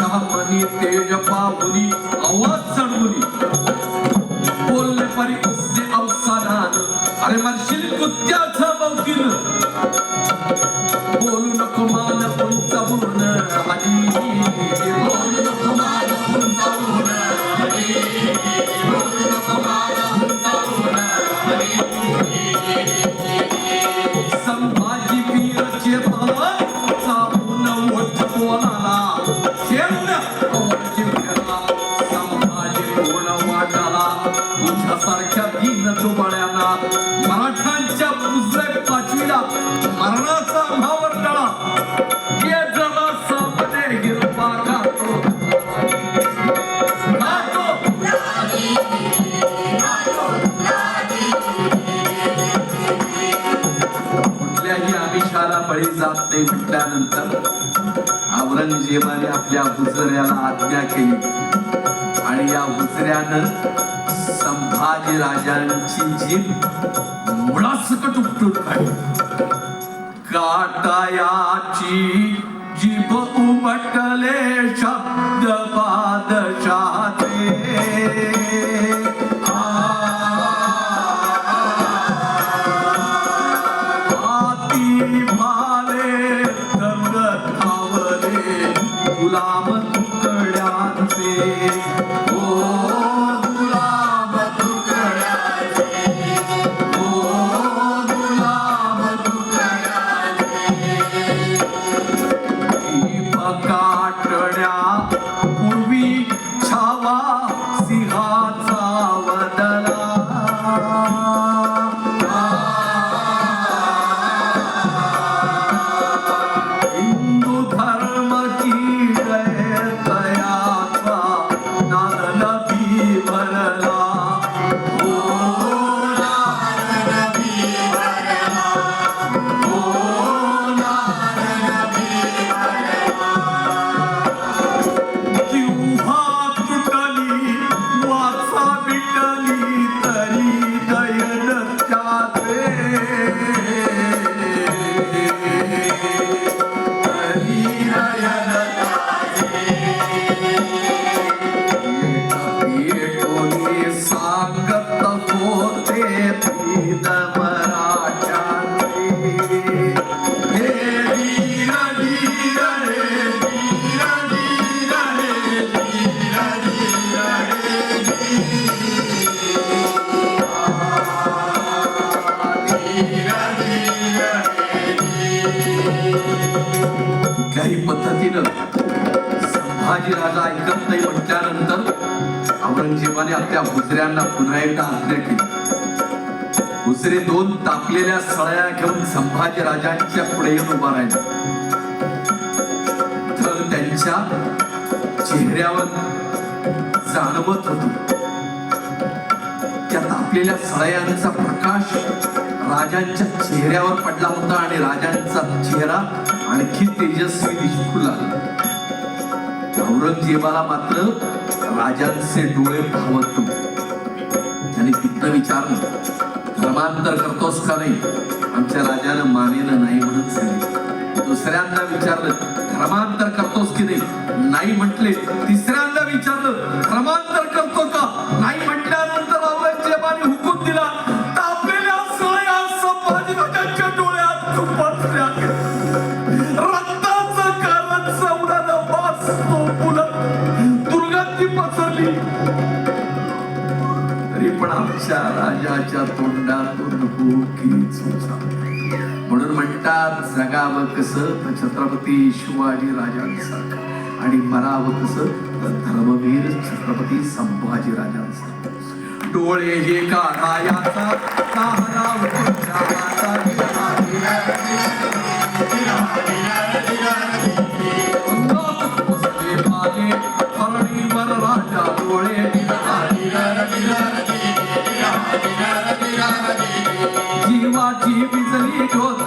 मनी तेज पाहुनी आवाज चढवली बोलले परी उसने अवसानान अरे मरशील कुत्त्याचं चोबड्यांना मराठ्यांच्या पुजरे पाचवीला मरणाचा भावर टळा कुठल्याही बळी जात नाही म्हटल्यानंतर औरंगजेबाने आपल्या हुजऱ्याला आज्ञा केली. आणि या हुजऱ्यानं राजांची जीभ मुळासकट उपटून काढली. काटायाची जीभ उमटले शब्द बादशाह. काही पद्धतीनं संभाजी राजा ऐकत नाही म्हटल्यानंतर औरंगजेबाने आपल्या हुजऱ्यांना पुन्हा एकदा आज्ञा केली. हुजरे दोन तापलेल्या सळया घेऊन संभाजी राजांच्या पुढे येऊन उभा राहिले तर त्यांच्या चेहऱ्यावर जाणवत होत. त्या तापलेल्या सळयांचा प्रकाश राजांच्या चेहऱ्यावर पडला होता आणि राजांचा चेहरा आणखी तेजस्वी दिसू लागला. औरंगजेबाला मात्र राजांचे डोळे भावत त्याने तिथं विचारलं धर्मांतर करतोस का नाही? आमच्या राजानं मानेलं नाही म्हणून सांगितलं. दुसऱ्यांदा विचारलं धर्मांतर करतोस की नाही? नाही म्हटले तिसऱ्यांदा विचारलं धर्मांतर सवडानं वास तो फुलत दुर्गंधी पसरली. तरी पण आमच्या राजाच्या तोंडातून हो भूकीच म्हणून म्हणतात जगावं कसं छत्रपती शिवाजी राजांसारखं. आणि मरावं कसं तर धर्मवीर छत्रपती संभाजी राजांसारखं. डोळे हे काढायाचा जीवाची बिजली ठोत